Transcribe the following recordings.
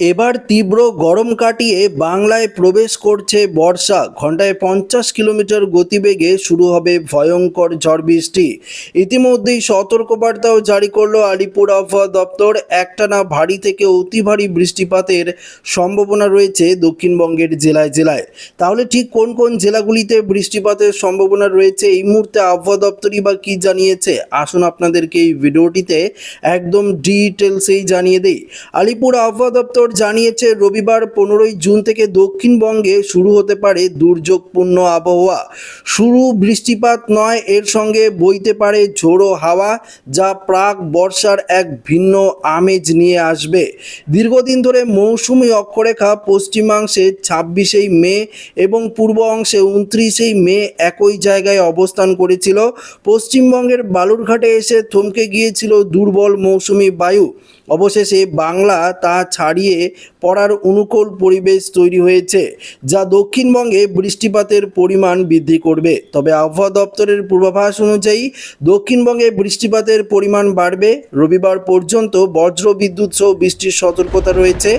এবার তীব্র গরম কাটিয়ে বাংলায় প্রবেশ করছে বর্ষা। ঘন্টায় পঞ্চাশ কিলোমিটার গতিবেগে শুরু হবে ভয়ঙ্কর ঝড় বৃষ্টি। ইতিমধ্যেই সতর্কবার্তাও জারি করল আলিপুর আবহাওয়া দপ্তর। একটানা ভারী থেকে অতি ভারী বৃষ্টিপাতের সম্ভাবনা রয়েছে দক্ষিণবঙ্গের জেলায় জেলায়। তাহলে ঠিক কোন কোন জেলাগুলিতে বৃষ্টিপাতের সম্ভাবনা রয়েছে? এই মুহূর্তে আবহাওয়া দপ্তরই বা কী জানিয়েছে? আসুন আপনাদেরকে এই ভিডিওটিতে একদম ডিটেলসেই জানিয়ে দিই। আলিপুর আবহাওয়া দপ্তর জানিয়েছে, রবিবার পনেরোই জুন থেকে দক্ষিণবঙ্গে শুরু হতে পারে দুর্যোগপূর্ণ আবহাওয়া। শুরু বৃষ্টিপাত নয়, এর সঙ্গে বইতে পারে ঝোড়ো হাওয়া, যা প্রাক বর্ষার এক ভিন্ন আমেজ নিয়ে আসবে। দীর্ঘদিন ধরে মৌসুমি অক্ষরেখা পশ্চিমাংশে ছাব্বিশেই মে এবং পূর্ব অংশে উনত্রিশেই মে একই জায়গায় অবস্থান করেছিল। পশ্চিমবঙ্গের বালুরঘাটে এসে থমকে গিয়েছিল দুর্বল মৌসুমি বায়ু। অবশেষে বাংলা তা ছাড়িয়ে পড়ার অনুকূল পরিবেশ তৈরি হয়েছে, যা দক্ষিণবঙ্গে বৃষ্টিপাতের পরিমাণ বৃদ্ধি করবে। তবে আবহাওয়া দপ্তরের পূর্বাভাস অনুযায়ী, দক্ষিণবঙ্গে বৃষ্টিপাতের পরিমাণ বাড়বে। রবিবার পর্যন্ত বজ্র বিদ্যুৎ সহ বৃষ্টির সতর্কতা রয়েছে।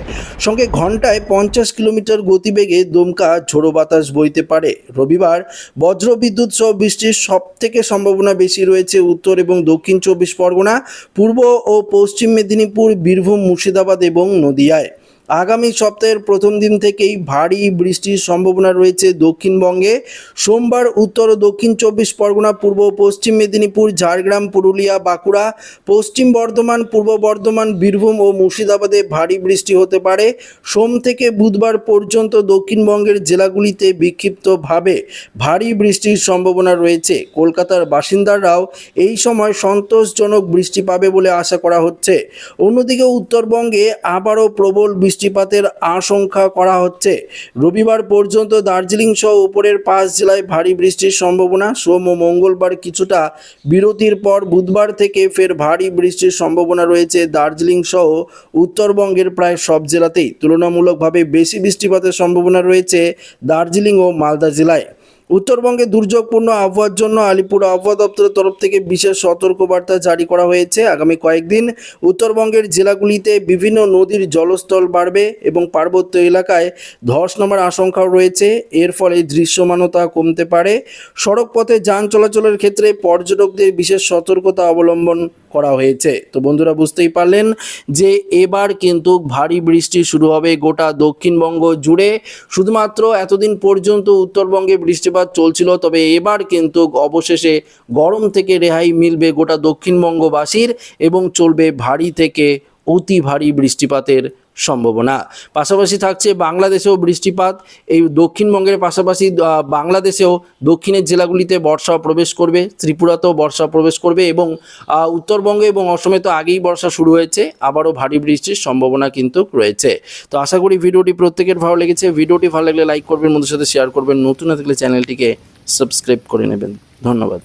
সঙ্গে ঘন্টায় পঞ্চাশ কিলোমিটার গতিবেগে দমকা ঝোড়ো বাতাস বইতে পারে। রবিবার বজ্র বিদ্যুৎ সহ বৃষ্টির সব থেকে সম্ভাবনা বেশি রয়েছে উত্তর এবং দক্ষিণ চব্বিশ পরগনা, পূর্ব ও পশ্চিম মেদিনীপুর, বীরভূম, মুর্শিদাবাদ এবং নদিয়ায়। আগামী সপ্তাহের প্রথম দিন থেকেই ভারী বৃষ্টির সম্ভাবনা রয়েছে দক্ষিণবঙ্গে। সোমবার উত্তর ও দক্ষিণ চব্বিশ পরগনা, পূর্ব পশ্চিম মেদিনীপুর, ঝাড়গ্রাম, পুরুলিয়া, বাঁকুড়া, পশ্চিম বর্ধমান, পূর্ব বর্ধমান, বীরভূম ও মুর্শিদাবাদে ভারী বৃষ্টি হতে পারে। সোম থেকে বুধবার পর্যন্ত দক্ষিণবঙ্গের জেলাগুলিতে বিক্ষিপ্তভাবে ভারী বৃষ্টির সম্ভাবনা রয়েছে। কলকাতার বাসিন্দারাও এই সময় সন্তোষজনক বৃষ্টি পাবে বলে আশা করা হচ্ছে। অন্যদিকে উত্তরবঙ্গে আবারও প্রবল বৃষ্টিপাতের আশঙ্কা করা হচ্ছে। রবিবার পর্যন্ত দার্জিলিং সহ উপরের পাঁচ জেলায় ভারী বৃষ্টির সম্ভাবনা। সোম ও মঙ্গলবার কিছুটা বিরতির পর বুধবার থেকে ফের ভারী বৃষ্টির সম্ভাবনা রয়েছে দার্জিলিং সহ উত্তরবঙ্গের প্রায় সব জেলাতেই। তুলনামূলকভাবে বেশি বৃষ্টিপাতের সম্ভাবনা রয়েছে দার্জিলিং ও মালদা জেলায়। উত্তরবঙ্গে দুর্যোগপূর্ণ আবহাওয়ার জন্য আলিপুর আবহাওয়া দপ্তরের তরফ থেকে বিশেষ সতর্কবার্তা জারি করা হয়েছে। আগামী কয়েকদিন উত্তরবঙ্গের জেলাগুলিতে বিভিন্ন নদীর জলস্তর বাড়বে এবং পার্বত্য এলাকায় ধস নামার আশঙ্কাও রয়েছে। এর ফলে দৃশ্যমানতা কমতে পারে। সড়ক পথে যান চলাচলের ক্ষেত্রে পর্যটকদের বিশেষ সতর্কতা অবলম্বন করা হয়েছে। তো বন্ধুরা, বুঝতেই পারলেন যে এবার কিন্তু ভারী বৃষ্টি শুরু হবে গোটা দক্ষিণবঙ্গ জুড়ে। শুধুমাত্র এতদিন পর্যন্ত উত্তরবঙ্গে বৃষ্টিপাত চলছিল, তবে এবার কিন্তু অবশেষে গরম থেকে রেহাই মিলবে গোটা দক্ষিণবঙ্গবাসীর এবং চলবে ভারী থেকে অতি ভারী বৃষ্টিপাতের সম্ভাবনা। পাশাপাশি থাকছে বাংলাদেশেও বৃষ্টিপাত। এই দক্ষিণবঙ্গের পাশাপাশি বাংলাদেশেও দক্ষিণের জেলাগুলিতে বর্ষা প্রবেশ করবে, ত্রিপুরাতেও বর্ষা প্রবেশ করবে এবং উত্তরবঙ্গে এবং অসমে তো আগেই বর্ষা শুরু হয়েছে, আবারও ভারী বৃষ্টির সম্ভাবনা কিন্তু রয়েছে। তো আশা করি ভিডিওটি প্রত্যেকের ভালো লেগেছে। ভিডিওটি ভালো লাগলে লাইক করবেন বন্ধুর সাথে শেয়ার করবেন। নতুন না থাকলে চ্যানেলটিকে সাবস্ক্রাইব করে নেবেন। ধন্যবাদ।